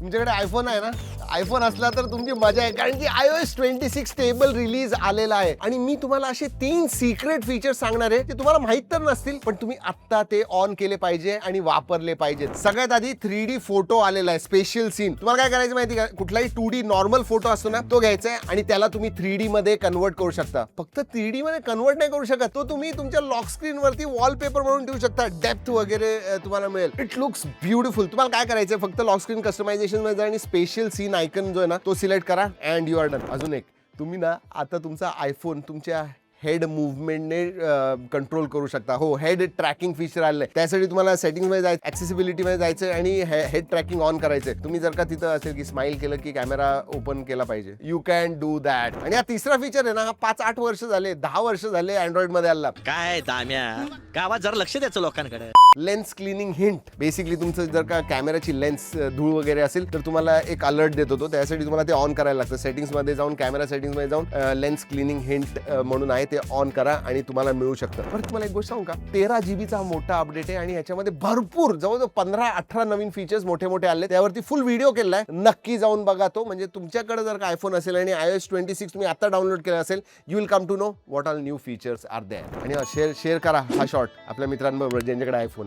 तुमच्याकडे आईफोन है ना? आयफोन असला तर तुमची मज़ा आहे. कारण की iOS twenty six stable release आलेला आहे. आणि मी तुम्हाला असे तीन सिक्रेट फीचर्स सांगणार आहे ते तुम्हाला माहित तर नसतील, पण तुम्ही आत्ता ते ऑन केले पाहिजे आणि वापरले पाहिजेत सगळ्यात आधी थ्री डी फ़ोटो आलेला आहे स्पेशल सीन तुम्हाला काय करायचं माहिती का? कुठलाही टू डी नॉर्मल फ़ोटो असतो ना तो घ्यायचा आहे आणि त्याला तुम्ही थ्री डी मध्ये कन्वर्ट करू शकता. फक्त थ्री डी मध्ये कन्वर्ट नाही करू शकत. तो तुम्ही तुमच्या लॉक स्क्रीन वरती वॉलपेपर म्हणून ठेवू शकता. डेप्थ वगैरे तुम्हाला मिळेल. इट लुक्स ब्युटिफुल तुम्हाला काय करायचं फक्त लॉक स्क्रीन कस्टमायझेशन मध्ये आणि स्पेशल सीन आयकन जो आहे ना तो सिलेक्ट करा अँड यू आर डन अजून एक तुम्ही ना आता तुमचा आयफोन तुमच्या हेड मुवमेंटने कंट्रोल करू शकता. हो हेड ट्रॅकिंग फीचर आलेलं आहे. त्यासाठी तुम्हाला सेटिंगमध्ये जायचं accessibility जायचं आणि हेड ट्रॅकिंग ऑन करायचंय. तुम्ही जर का तिथं असेल की स्माइल केलं की कॅमेरा ओपन केला पाहिजे. यू कॅन डू दॅट आणि हा तिसरा फीचर आहे ना हा पाच आठ वर्ष झाले दहा वर्ष झाले अँड्रॉइडमध्ये आला काय दाम्या? गावात जरा लक्ष द्यायचं लोकांकडे. लेन्स क्लिनिंग हिंट बेसिकली तुमचं जर का कॅमेराची लेन्स धूळ वगैरे असेल, तर तुम्हाला एक अलर्ट देत होतो. त्यासाठी तुम्हाला ते ऑन करायला लागतं. सेटिंग्स मध्ये जाऊन कॅमेरा सेटिंग्स मध्ये जाऊन लेन्स क्लिनिंग हिंट म्हणून आहे ते ऑन करा आणि तुम्हाला मिळू शकतं. बरं तुम्हाला एक गोष्ट सांगू का? तेरा जीबीचा हा मोठा अपडेट आहे आणि याच्यामध्ये भरपूर, जवळजवळ पंधरा, अठरा नवीन फीचर्स मोठे मोठे आले त्यावरती फुल व्हिडिओ केला आहे नक्की जाऊन बघा तो. म्हणजे तुमच्याकडे जर का आयफोन असेल आणि आय एस ट्वेंटी सिक्स तुम्ही आता डाउनलोड केला असेल you will come to know what are new features are there आणि शेअर शेअर करा हा शॉर्ट आपल्या मित्रांबरोबर, ज्यांच्याकडे आयफोन